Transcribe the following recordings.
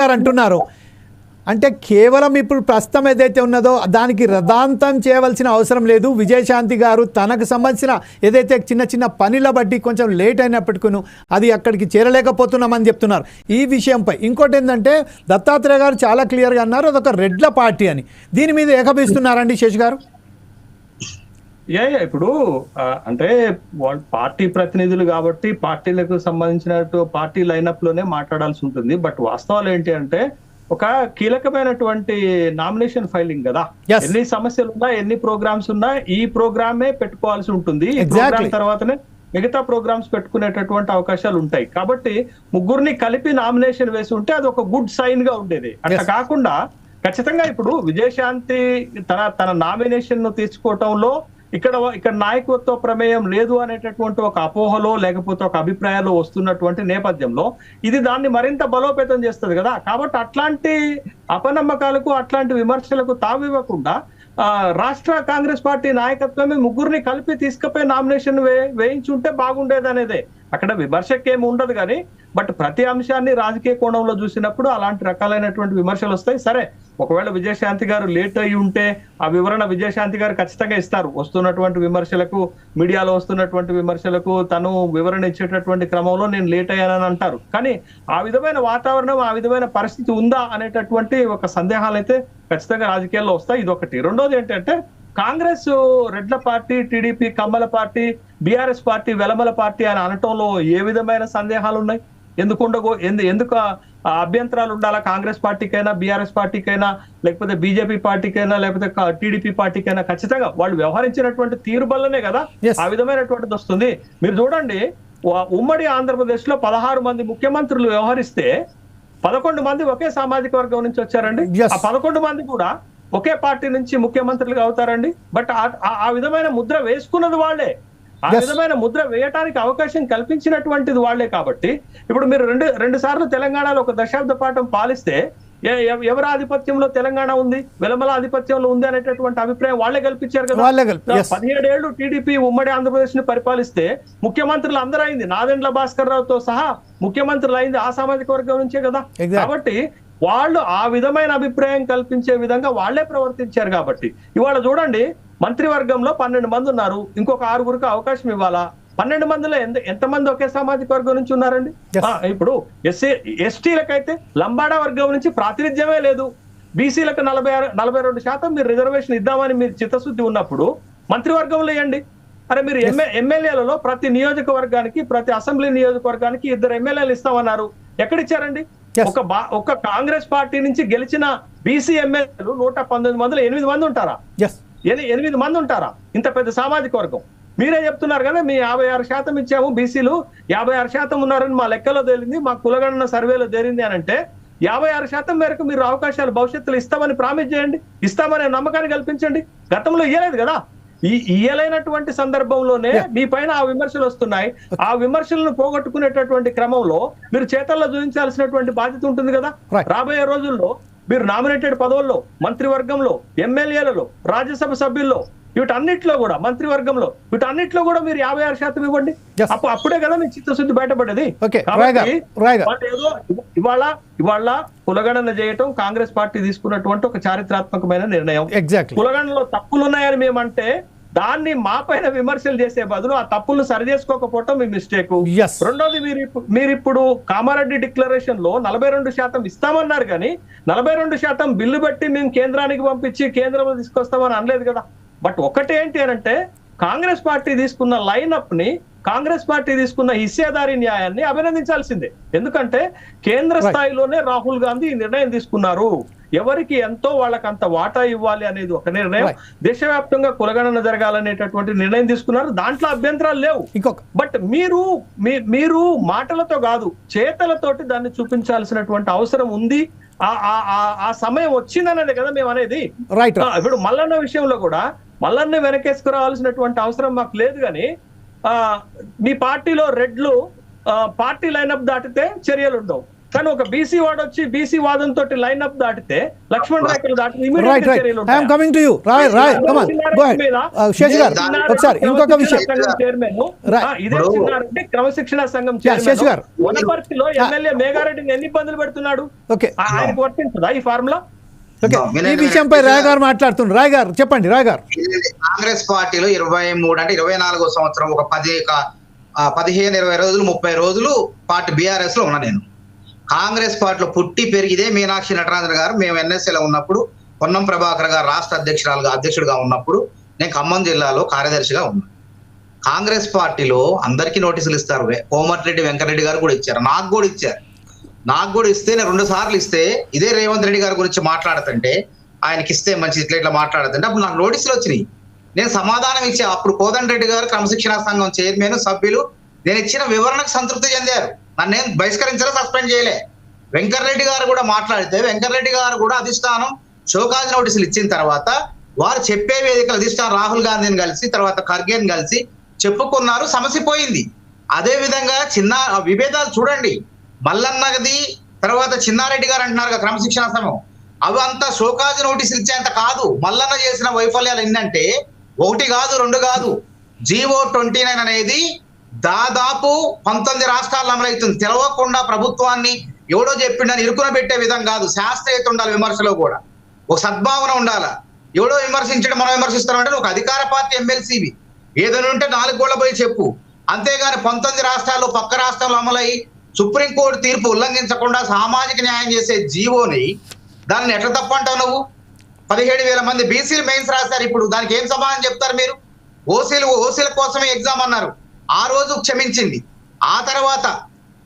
గారు అంటున్నారు. అంటే కేవలం ఇప్పుడు ప్రస్తుతం ఏదైతే ఉన్నదో దానికి రథాంతం చేయవలసిన అవసరం లేదు. విజయశాంతి గారు తనకు సంబంధించిన ఏదైతే చిన్న చిన్న పనిల బట్టి కొంచెం లేట్ అయినప్పటికీ అది అక్కడికి చేరలేకపోతున్నామని చెప్తున్నారు. ఈ విషయంపై ఇంకోటి ఏంటంటే దత్తాత్రేయ గారు చాలా క్లియర్గా అన్నారు అదొక రెడ్ల పార్టీ అని. దీని మీద ఏకభిస్తున్నారండి శేష్ గారు? యా ఇప్పుడు అంటే వాళ్ళు పార్టీ ప్రతినిధులు కాబట్టి పార్టీలకు సంబంధించినట్టు పార్టీ లైనప్లోనే మాట్లాడాల్సి ఉంటుంది బట్ వాస్తవాలు ఏంటి అంటే ఒక కీలకమైనటువంటి నామినేషన్ ఫైలింగ్ కదా. ఎన్ని సమస్యలు ఉన్నా ఎన్ని ప్రోగ్రామ్స్ ఉన్నా ఈ ప్రోగ్రామే పెట్టుకోవాల్సి ఉంటుంది. ప్రోగ్రామ్ తర్వాతనే మిగతా ప్రోగ్రామ్స్ పెట్టుకునేటటువంటి అవకాశాలు ఉంటాయి కాబట్టి ముగ్గురిని కలిపి నామినేషన్ వేసి ఉంటే అది ఒక గుడ్ సైన్గా ఉండేది అట్లా. కాకుండా ఖచ్చితంగా ఇప్పుడు విజయశాంతి తన తన నామినేషన్ను తీర్చుకోవటంలో ఇక్కడ ఇక్కడ నాయకత్వ ప్రమేయం లేదు అనేటటువంటి ఒక అపోహలో లేకపోతే ఒక అభిప్రాయాలు వస్తున్నటువంటి నేపథ్యంలో ఇది దాన్ని మరింత బలోపేతం చేస్తుంది కదా. కాబట్టి అట్లాంటి అపనమ్మకాలకు అట్లాంటి విమర్శలకు తావివ్వకుండా ఆ, రాష్ట్ర కాంగ్రెస్ పార్టీ నాయకత్వమే ముగ్గురిని కలిపి తీసుకుపోయి నామినేషన్ వే వేయించుంటే బాగుండేది అనేదే అక్కడ విమర్శకేమి ఉండదు కానీ బట్ ప్రతి అంశాన్ని రాజకీయ కోణంలో చూసినప్పుడు అలాంటి రకాలైనటువంటి విమర్శలు వస్తాయి. సరే ఒకవేళ విజయశాంతి గారు లేట్ అయి ఉంటే ఆ వివరణ విజయశాంతి గారు ఖచ్చితంగా ఇస్తారు. వస్తున్నటువంటి విమర్శలకు మీడియాలో వస్తున్నటువంటి విమర్శలకు తను వివరణ ఇచ్చేటటువంటి క్రమంలో నేను లేట్ అయ్యానని అంటారు. కానీ ఆ విధమైన వాతావరణం ఆ విధమైన పరిస్థితి ఉందా అనేటటువంటి ఒక సందేహాలు అయితే ఖచ్చితంగా రాజకీయాల్లో వస్తాయి. ఇది ఒకటి రెండోది ఏంటంటే కాంగ్రెస్ రెడ్ల పార్టీ టీడీపీ కమ్మల పార్టీ బీఆర్ఎస్ పార్టీ వెలమల పార్టీ అని అనటంలో ఏ విధమైన సందేహాలు ఉన్నాయి? ఎందుకు ఉండకో ఎందు ఎందుకు అభ్యంతరాలు ఉండాలా? కాంగ్రెస్ పార్టీకైనా బీఆర్ఎస్ పార్టీకైనా లేకపోతే బీజేపీ పార్టీకైనా లేకపోతే టీడీపీ పార్టీకైనా ఖచ్చితంగా వాళ్ళు వ్యవహరించినటువంటి తీరు వల్లనే కదా. ఆ విధమైనటువంటిది వస్తుంది. మీరు చూడండి ఉమ్మడి ఆంధ్రప్రదేశ్లో పదహారు మంది ముఖ్యమంత్రులు వ్యవహరిస్తే పదకొండు మంది ఒకే సామాజిక వర్గం నుంచి వచ్చారండి. ఆ పదకొండు మంది కూడా ఒకే పార్టీ నుంచి ముఖ్యమంత్రులుగా అవుతారండి? బట్ ఆ విధమైన ముద్ర వేసుకున్నది వాళ్ళే. ఆ. విధమైన ముద్ర వేయటానికి అవకాశం కల్పించినటువంటిది వాళ్ళే కాబట్టి ఇప్పుడు మీరు రెండు రెండు సార్లు తెలంగాణలో ఒక దశాబ్ద పాఠం పాలిస్తే ఎవరి ఆధిపత్యంలో తెలంగాణ ఉంది వెలమల ఆధిపత్యంలో ఉంది అనేటటువంటి అభిప్రాయం వాళ్ళే కల్పించారు కదా. పదిహేడేళ్ళు టీడీపీ ఉమ్మడి ఆంధ్రప్రదేశ్ని పరిపాలిస్తే ముఖ్యమంత్రులు అందరూ అయింది నాదెండ్ల భాస్కర్ రావుతో సహా ముఖ్యమంత్రులు అయింది ఆ సామాజిక వర్గం నుంచే కదా. కాబట్టి వాళ్ళు ఆ విధమైన అభిప్రాయం కల్పించే విధంగా వాళ్ళే ప్రవర్తించారు కాబట్టి ఇవాళ చూడండి మంత్రివర్గంలో పన్నెండు మంది ఉన్నారు. ఇంకొక ఆరుగురికి అవకాశం ఇవ్వాలా? పన్నెండు మందిలో ఎంత ఎంతమంది ఒకే సామాజిక వర్గం నుంచి ఉన్నారండి? ఇప్పుడు ఎస్సీ ఎస్టీలకైతే లంబాడా వర్గం నుంచి ప్రాతినిధ్యమే లేదు. బీసీలకు నలభై ఆరు నలభై రెండు శాతం మీరు రిజర్వేషన్ ఇద్దామని మీరు చిత్తశుద్ధి ఉన్నప్పుడు మంత్రివర్గంలో ఇవ్వండి అరే మీరు ఎమ్మె ఎమ్మెల్యేలలో ప్రతి నియోజకవర్గానికి ప్రతి అసెంబ్లీ నియోజకవర్గానికి ఇద్దరు ఎమ్మెల్యేలు ఇస్తామన్నారు. ఎక్కడిచ్చారండి. ఒక బా ఒక కాంగ్రెస్ పార్టీ నుంచి గెలిచిన బీసీ ఎమ్మెల్యేలు నూట పంతొమ్మిది మందిలో ఎనిమిది మంది ఉంటారా? ఎనిమిది మంది ఉంటారా? ఇంత పెద్ద సామాజిక వర్గం. మీరే చెప్తున్నారు కదా మీ యాభై ఆరు శాతం ఇచ్చాము బీసీలు యాభై ఆరు శాతం ఉన్నారని మా లెక్కలో తేలింది మా కులగణన సర్వేలో తేలింది అని అంటే యాభై ఆరు శాతం మేరకు మీరు అవకాశాలు భవిష్యత్తులో ఇస్తామని ప్రామిస్ చేయండి ఇస్తామనే నమ్మకాన్ని కల్పించండి. గతంలో ఇయ్యలేదు కదా. ఈ ఇయ్యలేనటువంటి సందర్భంలోనే. మీ పైన ఆ విమర్శలు వస్తున్నాయి. ఆ విమర్శలను పోగొట్టుకునేటటువంటి క్రమంలో మీరు చేతల్లో చూపించాల్సినటువంటి బాధ్యత ఉంటుంది కదా. రాబోయే రోజుల్లో మీరు నామినేటెడ్ పదవుల్లో మంత్రివర్గంలో ఎమ్మెల్యేలలో రాజ్యసభ సభ్యుల్లో వీటన్నిటిలో కూడా మంత్రివర్గంలో వీటన్నిటిలో కూడా మీరు యాభై ఆరు శాతం ఇవ్వండి. Yes. అప్పు- అప్పుడే కదా మీకు చిత్తశుద్ధి ఏదో ఇవాళ ఇవాళ కులగణన చేయటం కాంగ్రెస్ పార్టీ తీసుకున్నటువంటి ఒక చారిత్రాత్మకమైన నిర్ణయం. ఎగ్జాక్ట్లీ కులగణలో తప్పులు ఉన్నాయని మేమంటే దాన్ని మా పైన విమర్శలు చేసే బదులు ఆ తప్పులు సరి చేసుకోకపోవటం మీ మిస్టేక్. రెండోది మీరు మీరు ఇప్పుడు కామారెడ్డి డిక్లరేషన్లో నలభై రెండు శాతం ఇస్తామన్నారు కానీ నలభై రెండు శాతం బిల్లు పెట్టి మేము కేంద్రానికి పంపించి కేంద్రంలో తీసుకొస్తామని అనలేదు కదా బట్ ఒకటి ఏంటి అని అంటే కాంగ్రెస్ పార్టీ తీసుకున్న లైనప్ని కాంగ్రెస్ పార్టీ తీసుకున్న హిస్సేదారి న్యాయాన్ని అభినందించాల్సిందే ఎందుకంటే కేంద్ర. స్థాయిలోనే రాహుల్ గాంధీ ఈ నిర్ణయం తీసుకున్నారు ఎవరికి ఎంతో వాళ్ళకి అంత వాటా ఇవ్వాలి అనేది ఒక నిర్ణయం. దేశవ్యాప్తంగా కులగణన జరగాలనేటటువంటి నిర్ణయం తీసుకున్నారు. దాంట్లో అభ్యంతరాలు లేవు. ఇంకొక బట్ మీరు మీరు మాటలతో కాదు చేతలతోటి దాన్ని చూపించాల్సినటువంటి అవసరం ఉంది. ఆ ఆ- ఆ- ఆ సమయం వచ్చిందనేది కదా మేము అనేది. రైట్ ఇప్పుడు మల్లన్న విషయంలో కూడా మల్లన్న వెనకేసుకురావాల్సినటువంటి అవసరం మాకు లేదు కానీ ఆ మీ పార్టీలో రెడ్లు పార్టీ లైనప్ దాటితే చర్యలు ఉండవు కానీ ఒక బీసీ వాడు వచ్చి బీసీ వాదంతో లైన్ అప్ దాటితే లక్ష్మణ్ రేఖలు దాటి right right I'm coming to you Rai Rai come on go ahead Sesh garu ఒకసారి ఇంకొక విషయం. Right. ఇదే ఇప్పుడు- చిన్నారెడ్డి క్రమశిక్షణ సంఘం గారు. వనపర్తిలో ఎమ్మెల్యే మేఘారెడ్డిని ఎన్ని ఇబ్బందులు పెడుతున్నాడు? ఓకే ఆ- ఆయనకు వర్తించదా ఈ ఫార్ములా? ఈ విషయంపై. రాయ్ గారు మాట్లాడుతున్నారు. రాయ్ గారు చెప్పండి రాయ్ గారు. కాంగ్రెస్ పార్టీలో ఇరవై మూడు అంటే ఇరవై నాలుగో సంవత్సరం ఒక పది పదిహేను ఇరవై రోజులు ముప్పై రోజులు పార్టీ బీఆర్ఎస్లో ఉన్నా నేను. కాంగ్రెస్ పార్టీలో పుట్టి పెరిగిదే మీనాక్షి నటరాజన్ గారు మేము ఎన్ఎస్ఏలో ఉన్నప్పుడు పొన్నం ప్రభాకర్ గారు రాష్ట్ర అధ్యక్షురాలుగా అధ్యక్షుడిగా ఉన్నప్పుడు నేను ఖమ్మం జిల్లాలో కార్యదర్శిగా ఉన్నాను కాంగ్రెస్ పార్టీలో అందరికీ నోటీసులు ఇస్తారు. కోమటిరెడ్డి వెంకటరెడ్డి గారు కూడా ఇచ్చారు. నాకు కూడా ఇచ్చారు. నాకు కూడా ఇస్తే నేను రెండు సార్లు ఇస్తే ఇదే రేవంత్ రెడ్డి గారి గురించి మాట్లాడుతుంటే ఆయనకి ఇస్తే మంచి ఇట్లా ఇట్లా మాట్లాడుతుంటే అప్పుడు నాకు నోటీసులు వచ్చినాయి. నేను సమాధానం ఇచ్చా. అప్పుడు కోదండ రెడ్డి గారు క్రమశిక్షణ సంఘం చైర్మన్ సభ్యులు నేను ఇచ్చిన వివరణకు సంతృప్తి చెందారు. నన్ను నేను బహిష్కరించలే సస్పెండ్ చేయలే. వెంకటరెడ్డి గారు కూడా మాట్లాడితే వెంకటరెడ్డి గారు కూడా అధిష్టానం షోకాజ్ నోటీసులు ఇచ్చిన తర్వాత వారు చెప్పే వేదికలు అధిష్టానం రాహుల్ గాంధీని కలిసి తర్వాత ఖర్గేని కలిసి చెప్పుకున్నారు సమస్య పోయింది అదే విధంగా చిన్న విభేదాలు చూడండి. మల్లన్నది తర్వాత చిన్నారెడ్డి గారు అంటున్నారు కదా క్రమశిక్షణ సమయం అవి అంతా షోకాజ్ నోటీసులు ఇచ్చేంత కాదు. మల్లన్న చేసిన వైఫల్యాలు ఏంటంటే ఒకటి కాదు రెండు కాదు. జీవో ట్వంటీ నైన్ అనేది దాదాపు పంతొమ్మిది రాష్ట్రాల్లో అమలవుతుంది. తెలవకుండా ప్రభుత్వాన్ని ఎవడో చెప్పిండని ఇరుకున పెట్టే విధం కాదు. శాస్త్రీయత ఉండాలి విమర్శలో కూడా. ఒక సద్భావన ఉండాలా. ఎవడో విమర్శించడం మనం విమర్శిస్తామంటే ఒక అధికార పార్టీ ఎమ్మెల్సీవి ఏదైనా ఉంటే నాలుగు గోళ్ళ పోయి చెప్పు. అంతేగాని పంతొమ్మిది రాష్ట్రాల్లో పక్క రాష్ట్రాల్లో అమలై సుప్రీంకోర్టు తీర్పు ఉల్లంఘించకుండా సామాజిక న్యాయం చేసే జీవోని దాన్ని ఎట్లా తప్పంటావు నువ్వు? పదిహేడు వేల మంది బీసీలు మెయిన్స్ రాశారు ఇప్పుడు. దానికి ఏం సమాధానం చెప్తారు మీరు? ఓసీలు ఓసీల కోసమే ఎగ్జామ్ అన్నారు. ఆ రోజు క్షమించింది. ఆ తర్వాత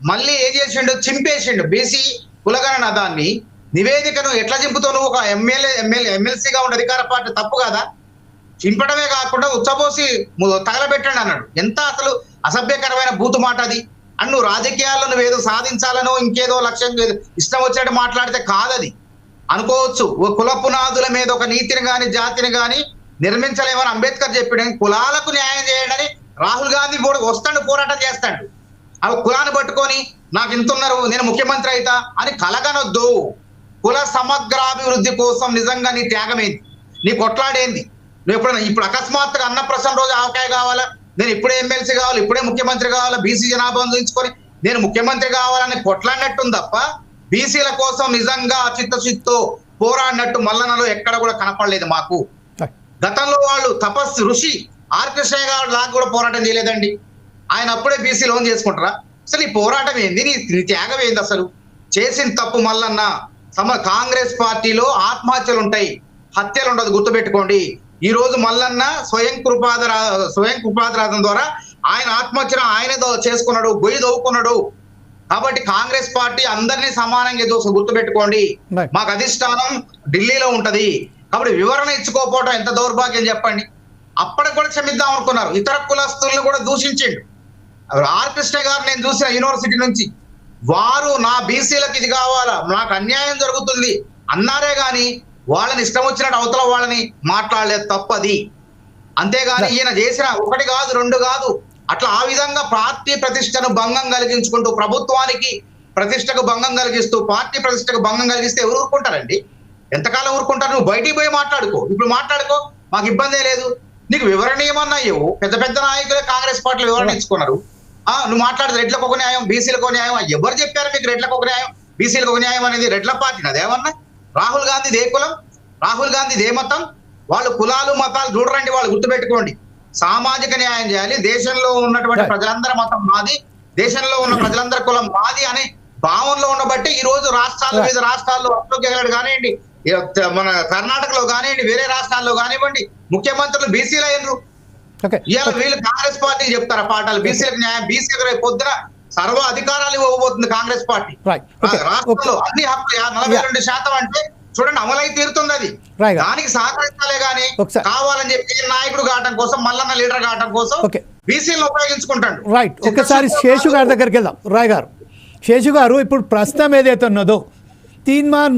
మళ్ళీ ఏం చేసిండు చింపేసిండు. బీసీ కులగణన దాన్ని నివేదికను ఎట్లా చింపుతావు నువ్వు? ఒక ఎమ్మెల్యే ఎమ్మెల్యే ఎమ్మెల్సీగా ఉన్న అధికార పార్టీ తప్పు కదా? చింపడమే కాకుండా ఉచ్చబోసి తగలబెట్టండి అన్నాడు. ఎంత అసలు అసభ్యకరమైన బూతు మాట అది. అని నువ్వు రాజకీయాల్లో నువ్వేదో సాధించాలనో ఇంకేదో లక్ష్యం లేదు ఇష్టం వచ్చినట్టు మాట్లాడితే కాదది. అనుకోవచ్చు. ఓ కుల పునాదుల మీద ఒక నీతిని కానీ జాతిని కానీ నిర్మించలేమని అంబేద్కర్ చెప్పాడు. కులాలకు న్యాయం చేయడని రాహుల్ గాంధీ కూడా వస్తాడు పోరాటం చేస్తాడు. అవి కులాన్ని పట్టుకొని నాకు ఇంత ఉన్నారు నేను ముఖ్యమంత్రి అయితా అని కలగనొద్దు. కుల సమగ్రాభివృద్ధి కోసం నిజంగా నీ త్యాగమేంది నీ కొట్లాడేంది? నువ్వు ఎప్పుడైనా ఇప్పుడు అకస్మాత్తుగా అన్నప్రసన్న రోజు ఆవకాయ కావాలా? నేను ఇప్పుడే ఎమ్మెల్సీ కావాలి ఇప్పుడే ముఖ్యమంత్రి కావాలా? బీసీ జనాభా ఉంచుకొని నేను ముఖ్యమంత్రి కావాలని కొట్లాడినట్టుంది తప్ప బీసీల కోసం నిజంగా చిత్తశుద్ధితో పోరాడినట్టు మల్లనలో ఎక్కడ కూడా కనపడలేదు మాకు. గతంలో వాళ్ళు తపస్సు ఋషి ఆర్ కృష్ణయ్య గారు లాగా కూడా పోరాటం చేయలేదండి. ఆయన అప్పుడే బీసీ లోన్ చేసుకుంటారా? అసలు ఈ పోరాటం ఏంది? నీ నీ త్యాగం ఏంది అసలు? చేసిన తప్పు మల్లన్న సమ కాంగ్రెస్ పార్టీలో ఆత్మహత్యలు ఉంటాయి. హత్యలు ఉండదు గుర్తుపెట్టుకోండి. ఈ రోజు మల్లన్న స్వయం కృపాదరా స్వయం కృపాదరాధం ద్వారా ఆయన ఆత్మహత్యను ఆయనే చేసుకున్నాడు గొయ్యి దవ్వుకున్నాడు కాబట్టి కాంగ్రెస్ పార్టీ అందరినీ సమానంగా దోసు గుర్తుపెట్టుకోండి. మాకు అధిష్టానం ఢిల్లీలో ఉంటది. కాబట్టి వివరణ ఇచ్చుకోకపోవడం ఎంత దౌర్భాగ్యం చెప్పండి. అప్పటికి కూడా క్షమిద్దాం అనుకున్నారు. ఇతర కులస్తులను కూడా దూషించిండు. ఆర్ కృష్ణ గారు నేను చూసిన యూనివర్సిటీ నుంచి. వారు నా బీసీలకు ఇది కావాలా? నాకు అన్యాయం జరుగుతుంది. అన్నారే గాని వాళ్ళని ఇష్టం వచ్చినట్టు అవతల వాళ్ళని మాట్లాడలేదు తప్పది. అంతేగాని ఈయన చేసిన ఒకటి కాదు రెండు కాదు. అట్లా ఆ విధంగా పార్టీ ప్రతిష్టను భంగం కలిగించుకుంటూ ప్రభుత్వానికి ప్రతిష్టకు భంగం కలిగిస్తూ పార్టీ ప్రతిష్టకు భంగం కలిగిస్తే ఎవరు ఊరుకుంటారండి? ఎంతకాలం ఊరుకుంటారు? నువ్వు బయటికి పోయి మాట్లాడుకో. ఇప్పుడు మాట్లాడుకో. మాకు ఇబ్బందే లేదు. నీకు వివరణ ఏమన్నా ఇవ్వు. పెద్ద పెద్ద నాయకులే కాంగ్రెస్ పార్టీలు వివరణ ఇచ్చుకున్నారు. ఆ నువ్వు మాట్లాడితే రెడ్లకు ఒక న్యాయం బీసీలకు ఒక న్యాయం ఎవరు చెప్పారు మీకు రెడ్లకు ఒక న్యాయం? బీసీలకు ఒక న్యాయం అనేది రెడ్ల పార్టీ అదేమన్నా రాహుల్ గాంధీ ఏ కులం? రాహుల్ గాంధీ ఏ మతం? వాళ్ళు కులాలు మతాలు చూడరండి వాళ్ళు గుర్తుపెట్టుకోండి. సామాజిక న్యాయం చేయాలి. దేశంలో ఉన్నటువంటి. ప్రజలందరి మతం మాది దేశంలో ఉన్న ప్రజలందరి కులం మాది అనే భావనలో ఉండబట్టి ఈ రోజు రాష్ట్రాల. మీద రాష్ట్రాల్లో అశోక్ గెహ్లోట్ కానివ్వండి మన కర్ణాటకలో కానివ్వండి వేరే రాష్ట్రాల్లో కానివ్వండి ముఖ్యమంత్రులు బీసీలు అయినరు. ఇవాళ వీళ్ళు కాంగ్రెస్ పార్టీ చెప్తారా పాఠాలు? బీసీలకు న్యాయం బీసీలకు రేపు పొద్దున సర్వ అధికారాలు ఇవ్వబోతుంది కాంగ్రెస్ పార్టీ. ఆ రాష్ట్రంలో అన్ని హక్కులు నలభై రెండు శాతం అంటే చూడండి అమలై తీరుతుంది అది. దానికి సహకరించాలే గాని. కావాలని చెప్పి నాయకుడు కావటం కోసం మల్లన్న లీడర్ కావటం కోసం. బీసీలను ఉపయోగించుకుంటాడు. రైట్ ఒకసారి శేషు గారి దగ్గరికి వెళ్దాం. రాయ్ గారు. శేషు గారు ఇప్పుడు ప్రస్తుతం ఏదైతే ఉన్నదో తీన్మార్